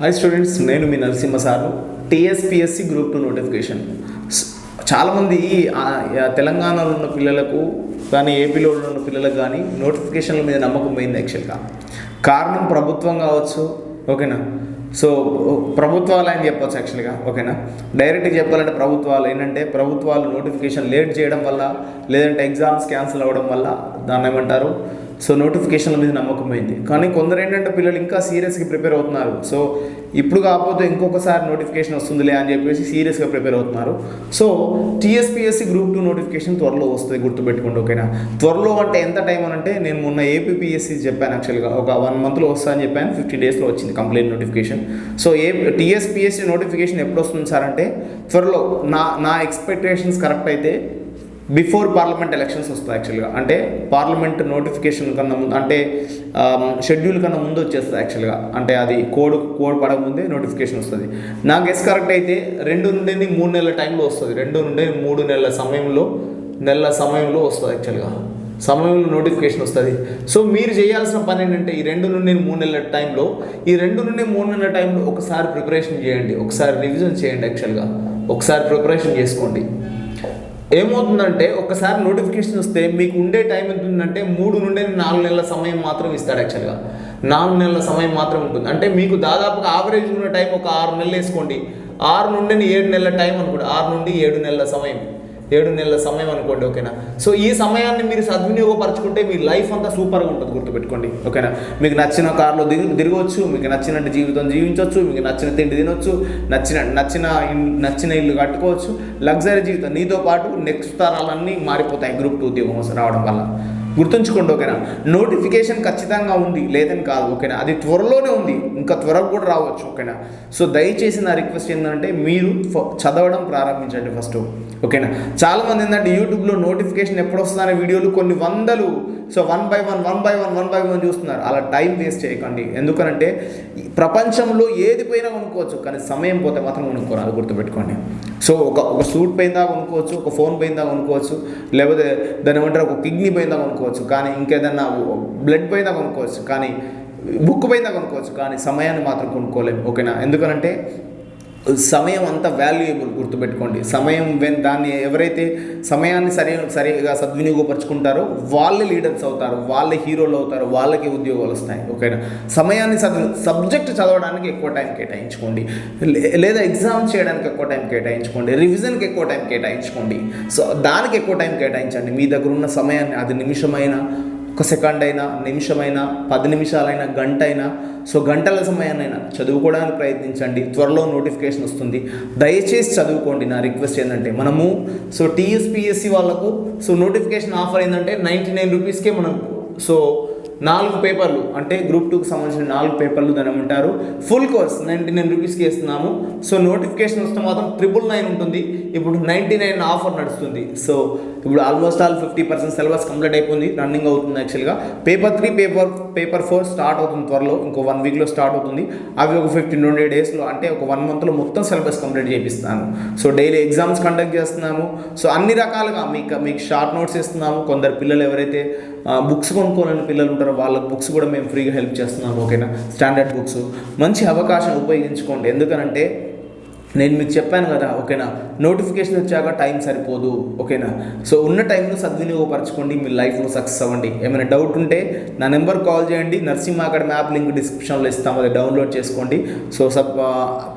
Hi students నేను మీ Narasimha sir. TSPSC group two notification చాలామంది తెలంగాణలో ఉన్న పిల్లలకు కానీ ఏపీలో ఉన్న పిల్లలకు కానీ నోటిఫికేషన్ల మీద నమ్మకం పోయింది యాక్చువల్గా కారణం ప్రభుత్వం కావచ్చు ఓకేనా? సో ప్రభుత్వాలు అని చెప్పొచ్చు యాక్చువల్గా ఓకేనా? డైరెక్ట్గా చెప్పాలంటే ప్రభుత్వాలు ఏంటంటే ప్రభుత్వాలు నోటిఫికేషన్ లేట్ చేయడం వల్ల లేదంటే ఎగ్జామ్స్ క్యాన్సిల్ అవ్వడం వల్ల దాన్ని ఏమంటారు? సో నోటిఫికేషన్ల మీద నమ్మకం పోయింది. కానీ కొందరు ఏంటంటే పిల్లలు ఇంకా సీరియస్గా ప్రిపేర్ అవుతున్నారు. సో ఇప్పుడు కాకపోతే ఇంకొకసారి నోటిఫికేషన్ వస్తుందిలే అని చెప్పేసి సీరియస్గా ప్రిపేర్ అవుతున్నారు. So TSPSC group two notification త్వరలో వస్తుంది గుర్తుపెట్టుకోండి ఓకేనా? త్వరలో అంటే ఎంత టైం అని అంటే నేను మొన్న ఏపీపీఎస్సీ చెప్పాను యాక్చువల్గా ఒక వన్ మంత్లో వస్తా అని చెప్పాను ఫిఫ్టీ డేస్లో వచ్చింది కంప్లీట్ నోటిఫికేషన్ సో ఏ టీఎస్పీఎస్సీ నోటిఫికేషన్ ఎప్పుడు వస్తుంది సార్ అంటే త్వరలో. నా నా ఎక్స్పెక్టేషన్స్ కరెక్ట్ అయితే బిఫోర్ పార్లమెంట్ ఎలక్షన్స్ వస్తాయి యాక్చువల్గా అంటే పార్లమెంట్ నోటిఫికేషన్ కన్నా ముందు అంటే um, షెడ్యూల్ కన్నా ముందు వచ్చేస్తుంది యాక్చువల్గా అంటే అది కోడ్ కోడ్ పడక ముందే నోటిఫికేషన్ వస్తుంది. నా గెస్ కరెక్ట్ అయితే రెండు నుండి మూడు నెలల టైంలో వస్తుంది. రెండు నుండి మూడు నెలల సమయంలో నెలల సమయంలో వస్తుంది యాక్చువల్గా సమయంలో నోటిఫికేషన్ వస్తుంది. సో మీరు చేయాల్సిన పని ఏంటంటే ఈ రెండు నుండి మూడు నెలల టైంలో ఈ రెండు నుండి మూడు నెలల టైంలో ఒకసారి ప్రిపరేషన్ చేయండి. ఒకసారి రివిజన్ చేయండి యాక్చువల్గా ఒకసారి ప్రిపరేషన్ చేసుకోండి. ఏమవుతుందంటే ఒకసారి నోటిఫికేషన్ వస్తే మీకు ఉండే టైం ఎంత ఉందంటే మూడు నుండి నాలుగు నెలల సమయం మాత్రం ఇస్తాడు యాక్చువల్గా నాలుగు నెలల సమయం మాత్రం ఉంటుంది. అంటే మీకు దాదాపుగా ఆవరేజ్ ఉన్న టైం ఒక ఆరు నెలలు వేసుకోండి. ఆరు నుండి ఏడు నెలల టైం అనుకోండి. ఆరు నుండి ఏడు నెలల సమయం. ఏడు నెలల సమయం అనుకోండి ఓకేనా? సో ఈ సమయాన్ని మీరు సద్వినియోగపరచుకుంటే మీ లైఫ్ అంతా సూపర్గా ఉంటుంది గుర్తుపెట్టుకోండి ఓకేనా? మీకు నచ్చిన కార్లో దిగు తిరగవచ్చు మీకు నచ్చినట్టు జీవితం జీవించవచ్చు మీకు నచ్చిన తిండి తినొచ్చు నచ్చిన నచ్చిన నచ్చిన ఇల్లు కట్టుకోవచ్చు లగ్జరీ జీవితం. నీతో పాటు నెక్స్ట్ తరాలన్నీ మారిపోతాయి గ్రూప్ టూ ఉద్యోగం వస్తే రావడం వల్ల. గుర్తుంచుకోండి ఓకేనా? నోటిఫికేషన్ ఖచ్చితంగా ఉంది. లేదని కాదు ఓకేనా? అది త్వరలోనే ఉంది. ఇంకా త్వరగా కూడా రావచ్చు ఓకేనా? సో దయచేసి నా రిక్వెస్ట్ ఏంటంటే మీరు చదవడం ప్రారంభించండి ఫస్ట్. ఓకేనా? చాలామంది ఏంటంటే యూట్యూబ్లో నోటిఫికేషన్ ఎప్పుడు వస్తుందనే వీడియోలు కొన్ని వందలు so one by one one by one one by one చూస్తున్నారు. అలా టైం వేస్ట్ చేయకండి. ఎందుకనంటే ప్రపంచంలో ఏది పోయినా కొనుక్కోవచ్చు కానీ సమయం పోతే మాత్రం కొనుక్కోరు. అది గుర్తుపెట్టుకోండి. సో ఒక ఒక సూట్ పోయిందా కొనుక్కోవచ్చు ఒక ఫోన్ పోయిందా కొనుక్కోవచ్చు లేకపోతే దాని ఏమంటారు ఒక కిడ్నీ పోయిందా కొనుక్కోవచ్చు. కానీ ఇంకేదన్నా బ్లడ్ పోయిందా కొనుక్కోవచ్చు. కానీ బుక్ పోయిందా కొనుక్కోవచ్చు. కానీ సమయాన్ని మాత్రం కొనుక్కోలేము ఓకేనా? ఎందుకనంటే సమయం అంత వాల్యుయబుల్ గుర్తుపెట్టుకోండి. సమయం వెన్ దాన్ని ఎవరైతే సమయాన్ని సరి సరిగా సద్వినియోగపరుచుకుంటారో వాళ్ళే లీడర్స్ అవుతారు వాళ్ళే హీరోలు అవుతారు వాళ్ళకి ఉద్యోగాలు వస్తాయి. ఓకేనా? సమయాన్ని సద్ సబ్జెక్ట్ చదవడానికి ఎక్కువ టైం కేటాయించుకోండి. లే- లేదా ఎగ్జామ్ చేయడానికి ఎక్కువ టైం కేటాయించుకోండి. రివిజన్కి ఎక్కువ టైం కేటాయించుకోండి. సో దానికి ఎక్కువ టైం కేటాయించండి. మీ దగ్గర ఉన్న సమయాన్ని అది నిమిషమైనా ఒక సెకండ్ అయినా నిమిషమైనా పది నిమిషాలైనా గంట అయినా సో గంటల సమయాన్నైనా చదువుకోవడానికి ప్రయత్నించండి. త్వరలో నోటిఫికేషన్ వస్తుంది. దయచేసి చదువుకోండి. నా రిక్వెస్ట్ ఏంటంటే మనము సో టీఎస్పిఎస్సి వాళ్ళకు సో నోటిఫికేషన్ ఆఫర్ ఏంటంటే నైంటీ నైన్ రూపీస్కే మనం సో నాలుగు పేపర్లు అంటే గ్రూప్ టూకి సంబంధించిన నాలుగు పేపర్లు దాని ఉంటారు. ఫుల్ కోర్స్ నైంటీ నైన్ రూపీస్కి ఇస్తున్నాము సో నోటిఫికేషన్ వస్తే మాత్రం ట్రిపుల్ నైన్ ఉంటుంది. ఇప్పుడు నైంటీ నైన్ ఆఫర్ నడుస్తుంది. సో ఇప్పుడు almost all fifty percent syllabus complete అయిపోయింది. రన్నింగ్ అవుతుంది యాక్చువల్గా paper three paper paper four start అవుతుంది త్వరలో. ఇంకో వన్ వీక్లో స్టార్ట్ అవుతుంది. అవి ఒక ఫిఫ్టీన్ ట్వంటీ డేస్లో అంటే ఒక వన్ మంత్లో మొత్తం సిలబస్ కంప్లీట్ చేపిస్తాను. సో డైలీ ఎగ్జామ్స్ కండక్ట్ చేస్తున్నాము. సో అన్ని రకాలుగా మీకు మీకు షార్ట్ నోట్స్ ఇస్తున్నాము. కొందరు పిల్లలు ఎవరైతే బుక్స్ కొనుక్కోలేని పిల్లలు ఉంటారు వాళ్ళ బుక్స్ కూడా మేము ఫ్రీగా హెల్ప్ చేస్తున్నాము ఓకేనా స్టాండర్డ్ బుక్స్ మంచి అవకాశం ఉపయోగించుకోండి. ఎందుకనంటే నేను మీకు చెప్పాను కదా ఓకేనా? నోటిఫికేషన్ వచ్చాక టైం సరిపోదు ఓకేనా? సో ఉన్న టైంను సద్వినియోగపరచుకోండి మీ లైఫ్లో సక్సెస్ అవ్వండి. ఏమైనా డౌట్ ఉంటే నా నెంబర్ కాల్ చేయండి నర్సింహ అకాడమీ యాప్ లింక్ డిస్క్రిప్షన్లో ఇస్తాము అది డౌన్లోడ్ చేసుకోండి. సో సబ్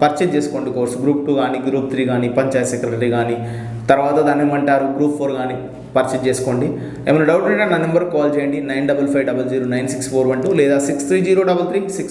పర్చేజ్ చేసుకోండి కోర్స్ గ్రూప్ టూ కానీ గ్రూప్ త్రీ కానీ పంచాయత్ సెక్రటరీ కానీ తర్వాత దాని ఏమంటారు? గ్రూప్ ఫోర్ కానీ పర్చేజ్ చేసుకోండి. ఏమైనా డౌట్ ఉంటే నా నెంబర్ కాల్ చేయండి nine double five double zero nine six four one two లేదా six three zero double three six